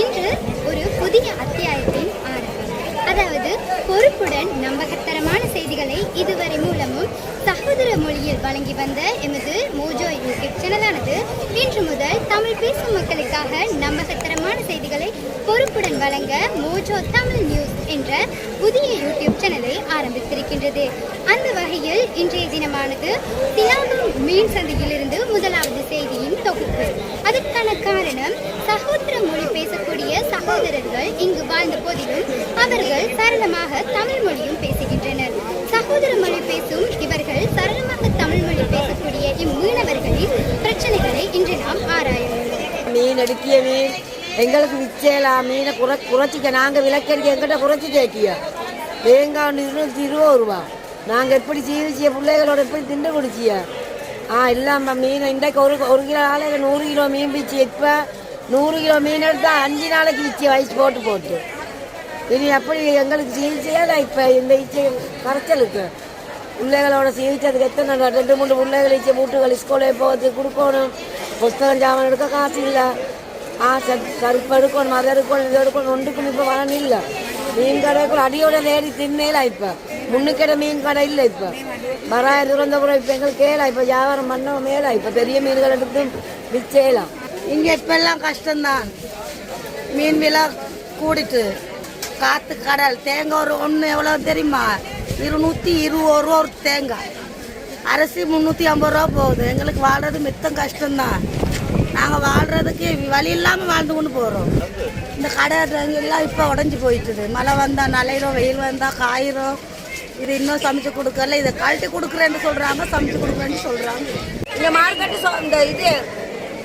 இன்று ஒரு புதிய அத்தியாயத்தின் ஆரம்பம். அதாவது பொறுப்புடன் நம்பகத்தரமான செய்திகளை இதுவரை மூலமும் சகோதர மொழியில் வழங்கி வந்த எமது மோஜோ யூடியூப் சேனலானது இன்று முதல் தமிழ் பேசும் மக்களுக்காக நம்பகத்தரமான செய்திகளை பொறுப்புடன் வழங்க மோஜோ தமிழ் நியூஸ் என்ற புதிய யூடியூப் சேனலை ஆரம்பித்திருக்கின்றது. அந்த வகையில் இன்றைய தினமானது தியாகம் மீன் சந்தையிலிருந்து முதலாவது செய்தியின் தொகுப்பு. அதற்கான காரணம் சகோதர மொழி பேச வாழ்ந்த போதிலும் அவர்கள் சரளமாக தமிழ் மொழியும் பேசுகின்றனர். சகோதர மொழி பேசும் இவர்கள் சரளமாக தமிழ் மொழி பேசக்கூடிய இம்மீனவர்களின் பிரச்சனைகளை இன்று நாம் ஆராயும் மீன் அடிக்கிய மீன். எங்களுக்கு விச்சேலா மீனை குறை குறைச்சிக்க. நாங்கள் விளக்கடிக்க எங்கிட்ட குறைச்சி கேட்கிய தேங்காய் இருநூத்தி இருபது ரூபா. நாங்கள் எப்படி சீவிச்சிய பிள்ளைகளோட எப்படி திண்டு குடிச்சிய? ஆ இல்லாமல் மீன் இன்றைக்கு ஒரு ஒரு கிலோ நாளைக்கு நூறு கிலோ மீன் பிச்சு. இப்போ நூறு கிலோ மீன் எடுத்தால் அஞ்சு நாளைக்கு இச்சை வயசு போட்டு போட்டு. இனி எப்படி எங்களுக்கு சீவிச்சையா இப்போ இந்த இச்சை கரைச்சலுக்கு பிள்ளைகளோட சீவிச்சதுக்கு எத்தனை ரெண்டு மூணு பிள்ளைகள் இச்சை வீட்டுகள் ஸ்கூலே போகிறதுக்கு கொடுக்கணும். புஸ்தகம் ஜாமான் எடுக்க காசு இல்லை. ஆ கருப்பு எடுக்கணும் அதை எடுக்கணும் இது எடுக்கணும் ஒன்றுக்கும் இப்போ வரணும் இல்லை. மீன் கடைக்குள்ள அடியோட தேடி தின்னேல இப்போ. முன்னுக்கிட மீன் கடை இல்லை இப்போ. வராயிரம் திறந்த கூட இப்போ எங்களுக்கு கேலாம் இப்போ வியாபாரம் பண்ண மேலா இப்போ பெரிய மீன்கள் எடுத்து விச்சேலாம் இங்கே இப்பெல்லாம் கஷ்டம்தான். மீன் விலை கூடிட்டு காற்று கடல் தேங்காய் ஒரு ஒன்று எவ்வளோ தெரியுமா? இருநூற்றி இருபது ரூபா ஒரு தேங்காய். அரிசி முந்நூற்றி ஐம்பது ரூபா போகுது. எங்களுக்கு வாழ்கிறது மித்தம் கஷ்டம்தான். நாங்கள் வாழ்கிறதுக்கு வழி இல்லாமல் வாழ்ந்து கொண்டு போகிறோம் இந்த கடை எல்லாம் இப்போ உடஞ்சி போயிட்டுது. மழை வந்தால் நலையிறோம் வெயில் வந்தால் காயிரும் இது இன்னும் சமைச்சு கொடுக்கல. இதை கழட்டி கொடுக்குறேன்னு சொல்கிறாங்க சமைச்சு கொடுக்குறேன்னு சொல்கிறாங்க இந்த மார்க்கெட்டு சொ- இந்த இது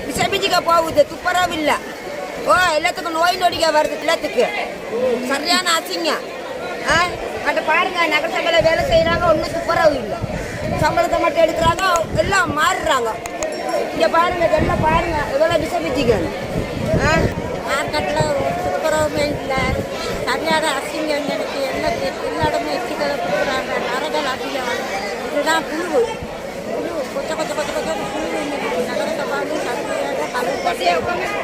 விஷபிஜிக்க போகுது துப்புரவு இல்லை ஓ எல்லாத்துக்கும் நோய் நொடிக்க வருது எல்லாத்துக்கு. சரியான அசிங்கம் ஆ அட்ட பாருங்க நகரசபையில் வேலை செய்கிறாங்க ஒன்றும் துப்புரவு இல்லை. சம்பளத்தை மட்டும் எடுக்கிறாங்க எல்லாம் மாறுறாங்க. இங்கே பாருங்க இதெல்லாம் பாருங்க இதெல்லாம் விஷபிஜிக்க ஆ மார்க்கெட்டில் துப்புரவுமே இல்லை. சரியான அசிங்கம் எனக்கு எல்லா எல்லா இடமும் எச்சிகளை கொடுக்குறாங்க நரகள் அதிகம். இதுதான் புழு புழு கொச்ச